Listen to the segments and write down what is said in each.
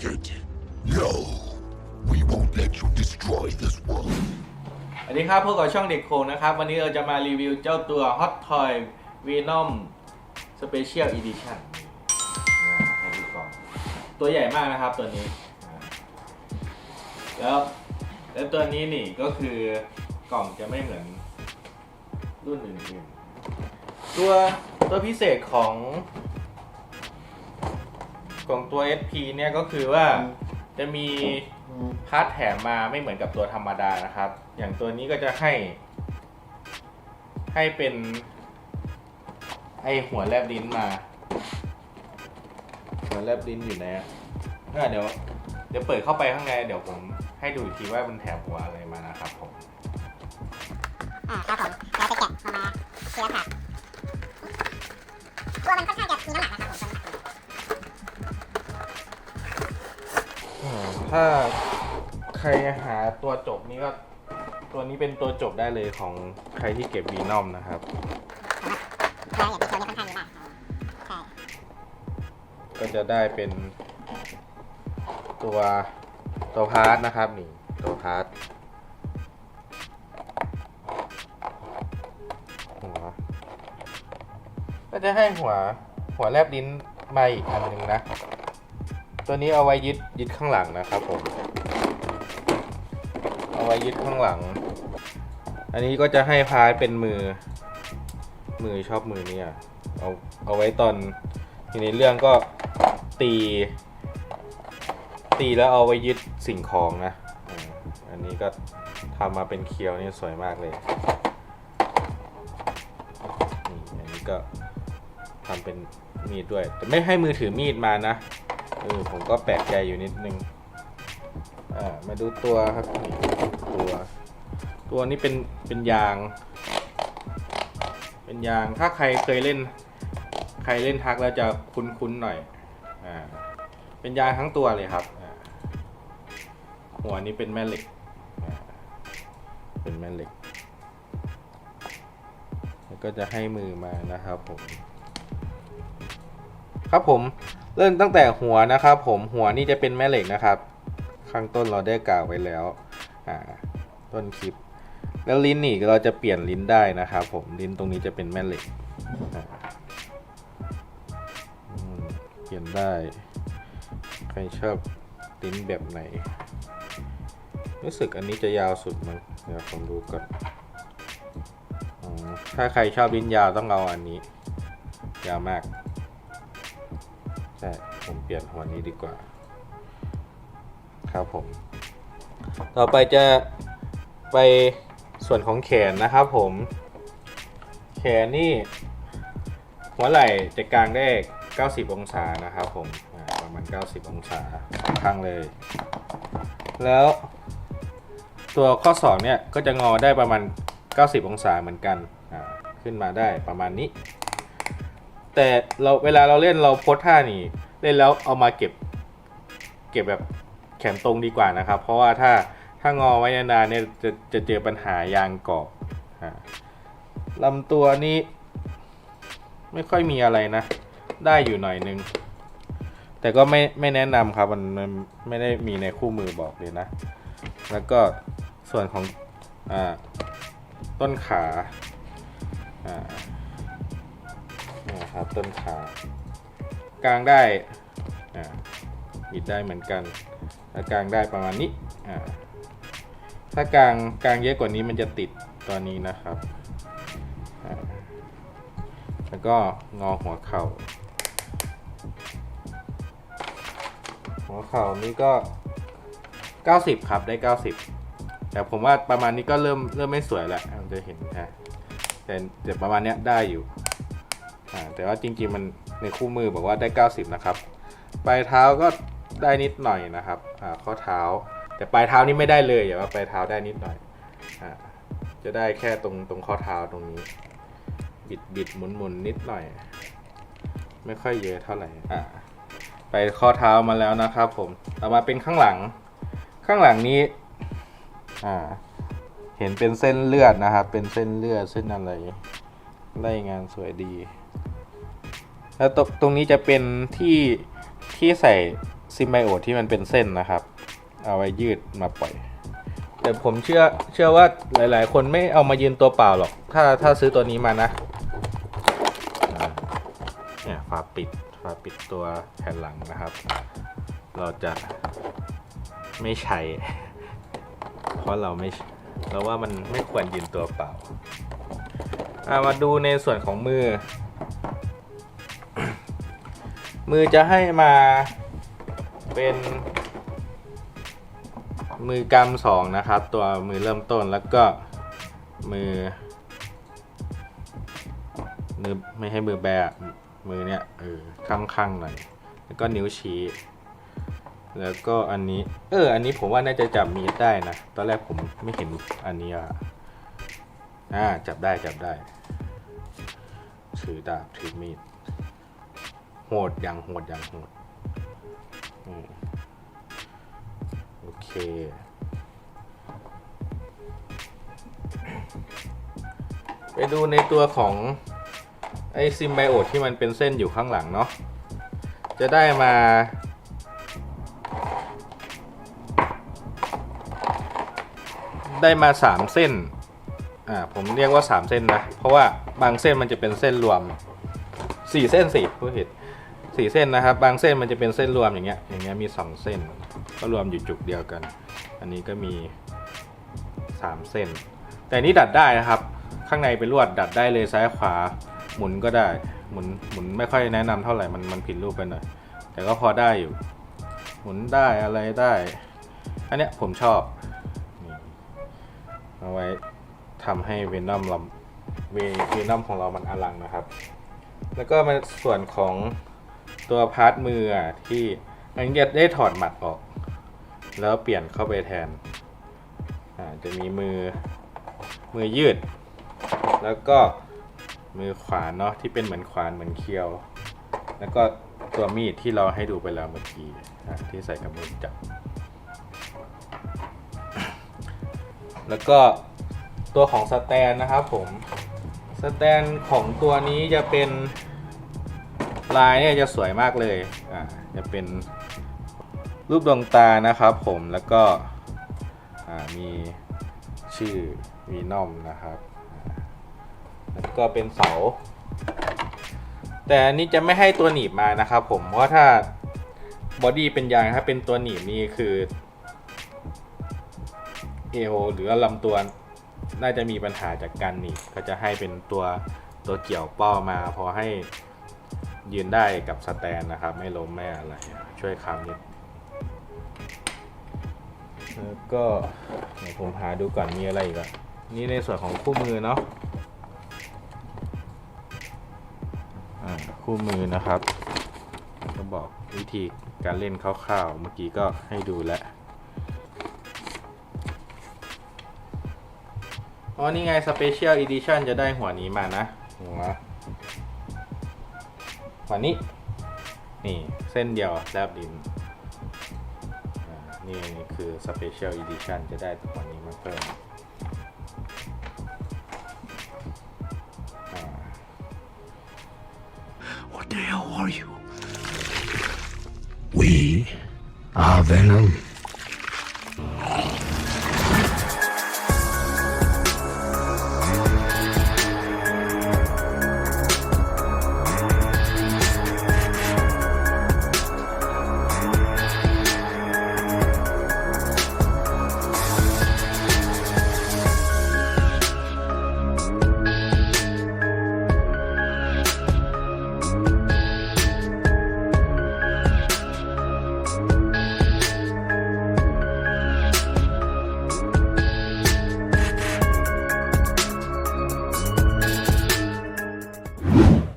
target. No, we won't let you destroy this world. สวัสดีครับพบกับช่องเด็กโคงนะครับ วันนี้เราจะมารีวิวเจ้าตัว Hot Toy Venom Special Edition นะให้ดูก่อนตัวใหญ่มากนะครับตัวนี้อ่าแล้วแล้วตัวนี้นี่ก็คือกล่องจะไม่เหมือนรุ่นอื่นๆตัวตัวพิเศษของ ของตัว SP เนี่ยก็คือว่าจะมีพาร์ทแถมมาไม่เหมือนกับตัวธรรมดานะครับ อย่างตัวนี้ก็จะให้ ให้เป็น ไอหัวแลบลิ้นมา หัวแลบลิ้นอยู่ไหนอะเดี๋ยว เดี๋ยวเปิดเข้าไปข้างในเดี๋ยวผมให้ดูอีกทีว่ามันแถมหัวอะไรมานะครับผมอ่าครับผมเราจะแกะออกมาเชื้อผักตัวมันค่อนข้างจะมีน้ำหนักนะครับผม ถ้าใครหาตัวจบนี้ก็ ตัวนี้เป็นตัวจบได้เลยของใครที่เก็บวีนอมนะครับตัวอย่างที่ตัวนี้ค่อนข้างมีมากใช่ก็จะได้เป็นตัวตัวพาร์ทนะครับนี่ตัวพาร์ทหัวก็จะให้หัวหัวแลบลิ้นมาอีกอันหนึ่งนะ ตัวนี้เอาไว้ยึดยึดข้างหลังนะครับผม เอาไว้ยึดข้างหลัง อันนี้ก็จะให้พาร์ทเป็นมือ มือชอบมือเนี่ยเอาเอาไว้ตอนอยู่ในเรื่องก็ตี ตีแล้วเอาไว้ยึดสิ่งของนะ อันนี้ก็ทำมาเป็นเคียวนี่สวยมากเลยนี่อันนี้ก็ทำเป็นมีดด้วย แต่ไม่ให้มือถือมีดมานะ เออผมก็แปลกใจอยู่นิดนึง อ่า มาดูตัวครับ ตัว ตัวนี้เป็น เป็นยาง เป็นยาง ถ้าใครเคยเล่น ใครเล่นทักแล้วจะคุ้นๆหน่อย อ่า เป็นยางทั้งตัวเลยครับ หัวนี้เป็นแม่เหล็ก เป็นแม่เหล็ก แล้วก็จะให้มือมานะครับผม ครับผม เริ่มตั้งแต่หัวนะครับ ผมหัวนี่จะเป็นแม่เหล็กนะครับ ข้างต้นเราได้กล่าวไว้แล้วอ่าต้นคลิป แล้วลิ้นนี่เราจะเปลี่ยนลิ้นได้นะครับ ผมลิ้นตรงนี้จะเป็นแม่เหล็กเปลี่ยนได้ ใครชอบลิ้นแบบไหน รู้สึกอันนี้จะยาวสุดมั้งเดี๋ยวผมดูก่อนถ้าใครชอบลิ้นยาวต้องเอาอันนี้ ยาวมาก ใช่ ผมเปลี่ยนหัวนี้ดีกว่า ครับผม ต่อไปจะไปส่วนของแขนนะครับผม แขนนี่หัวไหล่จะกลางได้ 90 องศานะครับผมประมาณ 90 องศาข้างเลย แล้วตัวข้อศอกเนี่ยก็จะงอได้ประมาณ 90 องศาเหมือนกัน ขึ้นมาได้ประมาณนี้ แต่เราเวลาเราเล่นเราโพสท่านี่ เล่นแล้วเอามาเก็บ เก็บแบบแขนตรงดีกว่านะครับ เพราะว่าถ้าถ้างอไว้นานๆเนี่ยจะจะเจอปัญหายางเกาะอ่าลำตัวนี้ไม่ค่อยมีอะไรนะ ได้อยู่หน่อยนึง แต่ก็ไม่ไม่แนะนำครับมันมันไม่ได้มีในคู่มือบอกเลยนะ แล้วก็ส่วนของอต้นขาอ่า นะครับต้นขากลางได้อ่าบิดได้เหมือนกันแล้วกลางได้ประมาณนี้ถ้ากลางกลางเยอะกว่านี้มันจะติดตอนนี้นะครับ แล้วก็งอหัวเข่า หัวเข่านี่ก็ 90 ครับได้ 90 แต่ผมว่าประมาณนี้ก็เริ่มเริ่มไม่สวยแล้วมันจะเห็นฮะแต่แต่ประมาณนี้ได้อยู่ แต่ว่าจริงๆมันในคู่มือบอกว่าได้ 90 นะครับ ปลายเท้าก็ได้นิดหน่อยนะครับข้อเท้า แต่ปลายเท้านี่ไม่ได้เลยอย่าว่าปลายเท้าได้นิดหน่อยอจะได้แค่ตรงตรงข้อเท้าตรงนี้ บิดบิดหมุนหมุนนิดหน่อย ไม่ค่อยเยอะเท่าไหร่อ่าไปข้อเท้ามาแล้วนะครับ ผมต่อมาเป็นข้างหลัง ข้างหลังนี้อ่าเห็นเป็นเส้นเลือดนะครับ เป็นเส้นเลือดเส้นอะไร ไล่งานสวยดี แล้วตรงตรงนี้จะเป็นที่ที่ใส่ซิมไบโอที่มันเป็นเส้นนะครับ เอาไว้ยืดมาปล่อย แต่ผมเชื่อเชื่อว่าหลาย ๆ คนไม่เอามายืนตัวเปล่าหรอก ถ้าถ้าซื้อตัวนี้มานะเนี่ยฝาปิดฝาปิดตัวแผ่นหลังนะครับ เราจะไม่ใช้ เพราะเราไม่เราว่ามันไม่ควรยืนตัวเปล่า มาดูในส่วนของมือ มือจะให้มาเป็นมือกำสองนะครับ ตัวมือเริ่มต้นแล้วก็มือมือไม่ให้มือแบะมือเนี้ยเออข้างๆหน่อยแล้วก็นิ้วชี้ แล้วก็อันนี้ เออ อันนี้ผมว่าน่าจะจับมีดได้นะ ตอนแรกผมไม่เห็นอันนี้อะ อ่าจับได้จับได้ ถือดาบถือมีด โหดอย่างโหดอย่างโหดอืมโอเค ไปดูในตัวของไอซิมไบโอตที่มันเป็นเส้นอยู่ข้างหลังเนาะ จะได้มา ได้มา3เส้น อ่าผมเรียกว่า 3 เส้นนะ เพราะว่าบางเส้นมันจะเป็นเส้นรวม 4 เส้นสิผู้ผิดสี่เส้นนะครับ บางเส้นมันจะเป็นเส้นรวมอย่างเงี้ยอย่างเงี้ยมี 2 เส้น ก็รวมอยู่จุกเดียวกัน อันนี้ก็มี 3 เส้น แต่นี้ดัดได้นะครับ ข้างในเป็นลวดดัดได้เลยซ้ายขวาหมุนก็ได้หมุนหมุนไม่ค่อยแนะนำเท่าไหร่มันมันผิดรูปไปหน่อยแต่ก็พอได้อยู่ หมุนได้อะไรได้ อันเนี้ยผมชอบเอาไว้ ทำให้เวนอมเราเวเวนอมของเรามันอลังนะครับ แล้วก็มาส่วนของตัวพาร์ทมือที่อันนี้ได้ถอดหมัดออก แล้วเปลี่ยนเข้าไปแทน จะมีมือมือยืด แล้วก็มือขวานเนาะที่เป็นเหมือนขวานเหมือนเคียว แล้วก็ตัวมีดที่เราให้ดูไปแล้วเมื่อกี้อะที่ใส่กับมือจับ แล้วก็ ตัวของสแตนนะครับผมสแตนของตัวนี้จะเป็นลายเนี่ยจะสวยมากเลยอ่าจะเป็นรูปดวงตานะครับผมแล้วก็มีชื่อวีนอมนะครับแล้วก็เป็นเสา แต่อันนี้จะไม่ให้ตัวหนีบมานะครับผมเพราะถ้าบอดี้เป็นยางถ้าเป็นตัวหนีบนี่คือเอวหรือลำตัว น่าจะมีปัญหาจากการหนีบก็จะให้เป็นตัวตัวเกี่ยวป้อมาพอให้ยืนได้กับสแตนนะครับ ไม่ล้มไม่อะไร ช่วยค้ำนิดแล้วก็ผมหาดูก่อนมีอะไรอีกอะนี่ในส่วนของคู่มือเนาะคู่มือนะครับ ก็บอกวิธีการเล่นคร่าวๆ เมื่อกี้ก็ให้ดูแล้ว อ๋อ นี่ไง Special Edition จะได้หัวนี้มานะหัวหัวนี้ นี่เส้นเดียวแลบดินอ่านี่นี่คือ Special Edition จะได้หัวนี้มาเพิ่มอ่า What the hell are you? We are Venom.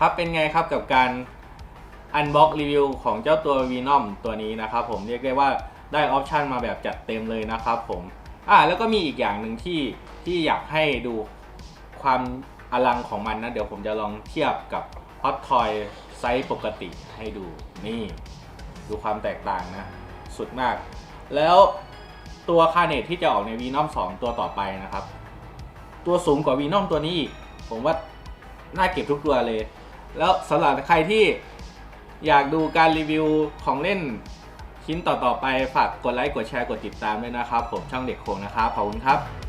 ครับเป็นไงครับกับการอันบ็อกรีวิวของเจ้าตัว Venom ตัวนี้นะครับผมเรียกได้ว่าได้ออปชันมาแบบจัดเต็มเลยนะครับผมอ่าแล้วก็มีอีกอย่างหนึ่งที่ที่อยากให้ดูความอลังของมันนะ เดี๋ยวผมจะลองเทียบกับ Hot Toy ไซส์ปกติให้ดูนี่ ดูความแตกต่างนะ สุดมาก แล้วตัวคาเนตที่จะออกใน Venom 2ตัวต่อไปนะครับ ตัวสูงกว่า Venom ตัวนี้อีก ผมว่าน่าเก็บทุกตัวเลย แล้วสำหรับใครที่อยากดูการรีวิวของเล่นชิ้นต่อๆไปฝากกดไลค์กดแชร์กดติดตามด้วยนะครับ ผมช่องเด็กโคงนะครับขอบคุณครับ